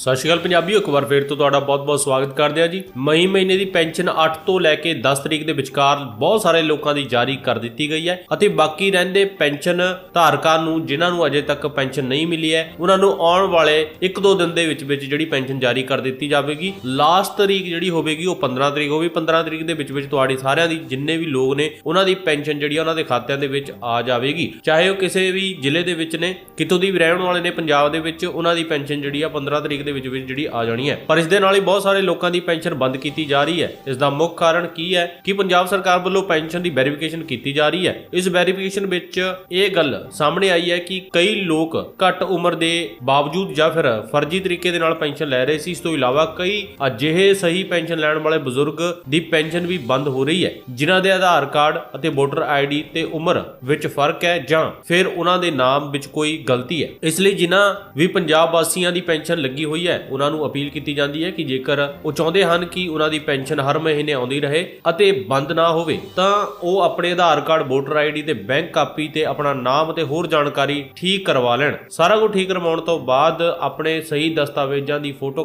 ਸਤਿ ਸ਼੍ਰੀ ਅਕਾਲ ਪੰਜਾਬੀਓ, ਇੱਕ ਵਾਰ ਫੇਰ ਤੋਂ ਤੁਹਾਡਾ ਬਹੁਤ-ਬਹੁਤ ਸਵਾਗਤ ਕਰਦੇ ਹਾਂ ਜੀ। ਮਈ ਮਹੀਨੇ ਦੀ ਪੈਨਸ਼ਨ 8 ਤੋਂ ਲੈ ਕੇ 10 ਤਰੀਕ ਦੇ ਵਿਚਕਾਰ ਬਹੁਤ ਸਾਰੇ ਲੋਕਾਂ ਦੀ ਜਾਰੀ ਕਰ ਦਿੱਤੀ ਗਈ ਹੈ ਅਤੇ ਬਾਕੀ ਰਹਿੰਦੇ ਪੈਨਸ਼ਨ ਧਾਰਕਾਂ ਨੂੰ, ਜਿਨ੍ਹਾਂ ਨੂੰ ਅਜੇ ਤੱਕ ਪੈਨਸ਼ਨ ਨਹੀਂ ਮਿਲੀ ਹੈ, ਉਹਨਾਂ ਨੂੰ ਆਉਣ ਵਾਲੇ 1-2 ਦਿਨ ਦੇ ਵਿੱਚ ਵਿੱਚ ਜਿਹੜੀ ਪੈਨਸ਼ਨ ਜਾਰੀ ਕਰ ਦਿੱਤੀ ਜਾਵੇਗੀ। ਲਾਸਟ ਤਰੀਕ ਜਿਹੜੀ ਹੋਵੇਗੀ, ਉਹ 15 ਤਰੀਕ ਹੋਵੇ 15 ਤਰੀਕ ਦੇ ਵਿੱਚ ਵਿੱਚ ਤੁਹਾਡੀ ਸਾਰਿਆਂ ਦੀ ਜਿੰਨੇ ਵੀ ਲੋਕ ਨੇ, ਉਹਨਾਂ ਦੀ ਪੈਨਸ਼ਨ ਜਿਹੜੀ ਆ, ਉਹਨਾਂ ਦੇ ਖਾਤਿਆਂ ਦੇ ਵਿੱਚ ਆ ਜਾਵੇਗੀ। ਚਾਹੇ ਉਹ ਕਿਸੇ ਵੀ ਜ਼ਿਲ੍ਹੇ ਦੇ ਵਿੱਚ ਨੇ, ਕਿਤੋਂ ਦੀ ਵੀ ਰਹਿਣ ਵਾਲੇ ਨੇ ਪੰਜਾਬ ਦੇ ਵਿੱਚ, ਉਹਨਾਂ ਦੀ ਪੈਨਸ਼ਨ ਜਿਹੜੀ ਆ 15 ਤਰੀਕ ਦੇ ਵਿੱਚ ਵਿੱਚ ਜਿਹੜੀ ਆ ਜਾਣੀ ਹੈ। ਪਰ ਇਸ ਦੇ ਨਾਲ ਹੀ ਬਹੁਤ ਸਾਰੇ ਲੋਕਾਂ ਦੀ ਪੈਨਸ਼ਨ ਬੰਦ ਕੀਤੀ ਜਾ ਰਹੀ ਹੈ। ਇਸ ਦਾ ਮੁੱਖ ਕਾਰਨ ਕੀ ਹੈ ਕਿ ਪੰਜਾਬ ਸਰਕਾਰ ਵੱਲੋਂ ਪੈਨਸ਼ਨ ਦੀ ਵੈਰੀਫਿਕੇਸ਼ਨ ਕੀਤੀ ਜਾ ਰਹੀ ਹੈ। ਇਸ ਵੈਰੀਫਿਕੇਸ਼ਨ ਵਿੱਚ ਇਹ ਗੱਲ ਸਾਹਮਣੇ ਆਈ ਹੈ ਕਿ ਕਈ ਲੋਕ ਘੱਟ ਉਮਰ ਦੇ ਬਾਵਜੂਦ ਜਾਂ ਫਿਰ ਫਰਜ਼ੀ ਤਰੀਕੇ ਦੇ ਨਾਲ ਪੈਨਸ਼ਨ ਲੈ ਰਹੇ ਸੀ। ਇਸ ਤੋਂ ਇਲਾਵਾ ਕਈ ਅਜਿਹੇ ਸਹੀ ਪੈਨਸ਼ਨ ਲੈਣ ਵਾਲੇ ਬਜ਼ੁਰਗ ਦੀ ਪੈਨਸ਼ਨ ਵੀ ਬੰਦ ਹੋ ਰਹੀ ਹੈ। ਜਿਨ੍ਹਾਂ ਦੇ ਆਧਾਰ ਕਾਰਡ ਅਤੇ ਵੋਟਰ ਆਈਡੀ ਤੇ ਉਮਰ ਵਿੱਚ ਫ਼ਰਕ ਹੈ ਜਾਂ ਫਿਰ ਉਹਨਾਂ ਦੇ ਨਾਮ ਵਿੱਚ ਕੋਈ ਗਲਤੀ ਹੈ। ਇਸ ਲਈ ਜਿਨ੍ਹਾਂ ਵੀ ਪੰਜਾਬ ਵਾਸੀਆਂ ਦੀ ਪੈਨਸ਼ਨ ਲੱਗੀ ਹੋਈ ਹੈ। ਉਹਨਾਂ ਨੂੰ ਅਪੀਲ ਕੀਤੀ ਜਾਂਦੀ ਹੈ ਕਿ ਜੇਕਰ ਉਹ ਚਾਹੁੰਦੇ ਹਨ ਕਿ ਉਹਨਾਂ ਦੀ ਪੈਨਸ਼ਨ ਹਰ ਮਹੀਨੇ ਆਉਂਦੀ ਰਹੇ ਅਤੇ ਬੰਦ ਨਾ ਹੋਵੇ, ਤਾਂ ਉਹ ਆਪਣੇ ਆਧਾਰ ਕਾਰਡ, ਵੋਟਰ ਆਈਡੀ ਤੇ ਬੈਂਕ ਕਾਪੀ ਤੇ ਆਪਣਾ ਨਾਮ ਤੇ ਹੋਰ ਜਾਣਕਾਰੀ ਠੀਕ ਕਰਵਾ ਲੈਣ। ਸਾਰਾ ਕੁਝ ਠੀਕ ਕਰਵਾਉਣ ਤੋਂ ਬਾਅਦ ਆਪਣੇ ਸਹੀ ਦਸਤਾਵੇਜ਼ਾਂ ਦੀ ਫੋਟੋ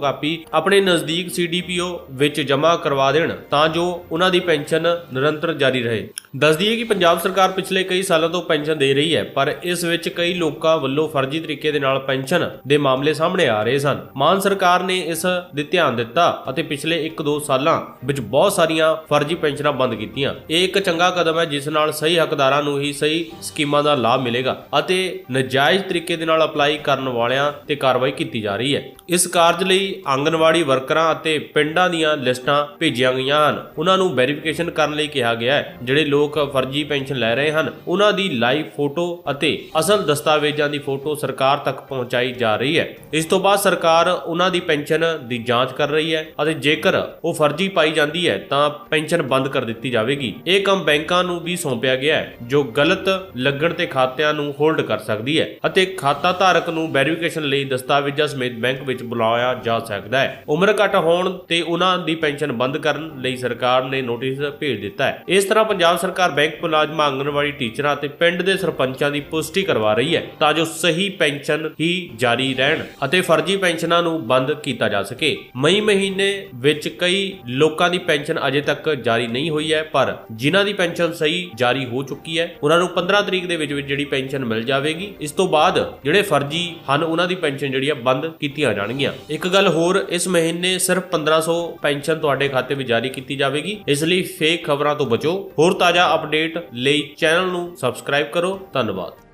ਆਪਣੇ ਨਜ਼ਦੀਕ ਸੀਡੀਪੀਓ ਵਿੱਚ ਜਮ੍ਹਾਂ ਕਰਵਾ ਦੇਣ, ਤਾਂ ਜੋ ਉਹਨਾਂ ਦੀ ਪੈਨਸ਼ਨ ਨਿਰੰਤਰ ਜਾਰੀ ਰਹੇ। ਦੱਸ ਦਈਏ ਕਿ ਪੰਜਾਬ ਸਰਕਾਰ ਪਿਛਲੇ ਕਈ ਸਾਲਾਂ ਤੋਂ ਪੈਨਸ਼ਨ ਦੇ ਰਹੀ ਹੈ, ਪਰ ਇਸ ਵਿੱਚ ਕਈ ਲੋਕਾਂ ਵੱਲੋਂ ਫਰਜ਼ੀ ਤਰੀਕੇ ਦੇ ਨਾਲ ਪੈਨਸ਼ਨ ਦੇ ਮਾਮਲੇ ਸਾਹਮਣੇ ਆ ਰਹੇ ਸਨ। ਮਾਨ ਸਰਕਾਰ ਨੇ ਇਸ ਦੇ ਧਿਆਨ ਦਿੱਤਾ ਅਤੇ ਪਿਛਲੇ 1-2 ਸਾਲਾਂ ਵਿੱਚ ਬਹੁਤ ਸਾਰੀਆਂ ਫਰਜ਼ੀ ਪੈਨਸ਼ਨਾਂ ਬੰਦ ਕੀਤੀਆਂ। ਇਹ ਇੱਕ ਚੰਗਾ ਕਦਮ ਹੈ, ਜਿਸ ਨਾਲ ਸਹੀ ਹੱਕਦਾਰਾਂ ਨੂੰ ਹੀ ਸਹੀ ਸਕੀਮਾਂ ਦਾ ਲਾਭ ਮਿਲੇਗਾ ਅਤੇ ਨਜਾਇਜ਼ ਤਰੀਕੇ ਦੇ ਨਾਲ ਅਪਲਾਈ ਕਰਨ ਵਾਲਿਆਂ ਤੇ ਕਾਰਵਾਈ ਕੀਤੀ ਜਾ ਰਹੀ ਹੈ। ਇਸ ਕਾਰਜ ਲਈ ਆਂਗਨਵਾੜੀ ਵਰਕਰਾਂ ਅਤੇ ਪਿੰਡਾਂ ਦੀਆਂ ਲਿਸਟਾਂ ਭੇਜੀਆਂ ਗਈਆਂ ਹਨ। ਉਹਨਾਂ ਨੂੰ ਵੈਰੀਫਿਕੇਸ਼ਨ ਕਰਨ ਲਈ ਕਿਹਾ ਗਿਆ ਹੈ। ਜਿਹੜੇ ਲੋਕ ਫਰਜ਼ੀ ਪੈਨਸ਼ਨ ਲੈ ਰਹੇ ਹਨ, ਉਹਨਾਂ ਦੀ ਲਾਈਵ ਫੋਟੋ ਅਤੇ ਅਸਲ ਦਸਤਾਵੇਜ਼ਾਂ ਦੀ ਫੋਟੋ ਸਰਕਾਰ ਤੱਕ ਪਹੁੰਚਾਈ ਜਾ ਰਹੀ ਹੈ। ਇਸ ਤੋਂ ਬਾਅਦ ਸਰਕਾਰ ਉਹਨਾਂ ਦੀ ਪੈਨਸ਼ਨ ਦੀ ਜਾਂਚ ਕਰ ਰਹੀ ਹੈ ਅਤੇ ਜੇਕਰ ਉਹ ਫਰਜ਼ੀ ਪਾਈ ਜਾਂਦੀ ਹੈ ਤਾਂ ਪੈਨਸ਼ਨ ਬੰਦ ਕਰ ਦਿੱਤੀ ਜਾਵੇਗੀ। ਇਹ ਕੰਮ ਬੈਂਕਾਂ ਨੂੰ ਵੀ ਸੌਂਪਿਆ ਗਿਆ ਹੈ, ਜੋ ਗਲਤ ਲੱਗਣ ਤੇ ਖਾਤਿਆਂ ਨੂੰ ਹੋਲਡ ਕਰ ਸਕਦੀ ਹੈ ਅਤੇ ਖਾਤਾ ਧਾਰਕ ਨੂੰ ਵੈਰੀਫਿਕੇਸ਼ਨ ਲਈ ਦਸਤਾਵੇਜ਼ਾਂ ਸਮੇਤ ਬੈਂਕ ਵਿੱਚ ਬੁਲਾਇਆ ਜਾ ਸਕਦਾ ਹੈ। ਉਮਰ ਘੱਟ ਹੋਣ ਤੇ ਉਹਨਾਂ ਦੀ ਪੈਨਸ਼ਨ ਬੰਦ ਕਰਨ ਲਈ ਸਰਕਾਰ ਨੇ ਨੋਟਿਸ ਭੇਜ ਦਿੱਤਾ ਹੈ। ਇਸ ਤਰ੍ਹਾਂ ਪੰਜਾਬ ਸਰਕਾਰ ਬੈਂਕ ਮੁਲਾਜ਼ਮਾਂ, ਆਂਗਨਵਾੜੀ ਟੀਚਰਾਂ ਅਤੇ ਪਿੰਡ ਦੇ ਸਰਪੰਚਾਂ ਦੀ ਪੁਸ਼ਟੀ ਕਰਵਾ ਰਹੀ ਹੈ ਤਾਂ ਜੋ ਸਹੀ ਪੈਨਸ਼ਨ ਹੀ ਜਾਰੀ ਰਹਿਣ ਅਤੇ ਫਰਜ਼ੀ ਪੈਨਸ਼ਨਾਂ ਨੂੰ ਬੰਦ ਕੀਤਾ ਜਾ ਸਕੇ। ਮਈ ਮਹੀਨੇ ਵਿੱਚ ਕਈ ਲੋਕਾਂ ਦੀ ਪੈਨਸ਼ਨ ਅਜੇ ਤੱਕ ਜਾਰੀ ਨਹੀਂ ਹੋਈ ਹੈ, ਪਰ ਜਿਨ੍ਹਾਂ ਦੀ ਪੈਨਸ਼ਨ ਸਹੀ ਜਾਰੀ ਹੋ ਚੁੱਕੀ ਹੈ ਉਹਨਾਂ ਨੂੰ 15 ਤਰੀਕ ਦੇ ਵਿੱਚ ਵਿੱਚ ਜਿਹੜੀ ਪੈਨਸ਼ਨ ਮਿਲ ਜਾਵੇਗੀ। ਇਸ ਤੋਂ ਬਾਅਦ ਜਿਹੜੇ ਫਰਜ਼ੀ ਹਨ ਉਹਨਾਂ ਦੀ ਪੈਨਸ਼ਨ ਜਿਹੜੀ ਆ ਬੰਦ ਕੀਤੀਆਂ ਜਾਣਗੀਆਂ। ਇੱਕ ਗੱਲ ਹੋਰ, ਇਸ ਮਹੀਨੇ ਸਿਰਫ 1500 ਪੈਨਸ਼ਨ ਤੁਹਾਡੇ ਖਾਤੇ ਵਿੱਚ ਜਾਰੀ ਕੀਤੀ ਜਾਵੇਗੀ। ਇਸ ਲਈ ਫੇਕ ਖਬਰਾਂ ਤੋਂ ਬਚੋ। ਹੋਰ ਤਾਜ਼ਾ ਅਪਡੇਟ ਲਈ ਚੈਨਲ ਨੂੰ ਸਬਸਕ੍ਰਾਈਬ ਕਰੋ। ਧੰਨਵਾਦ।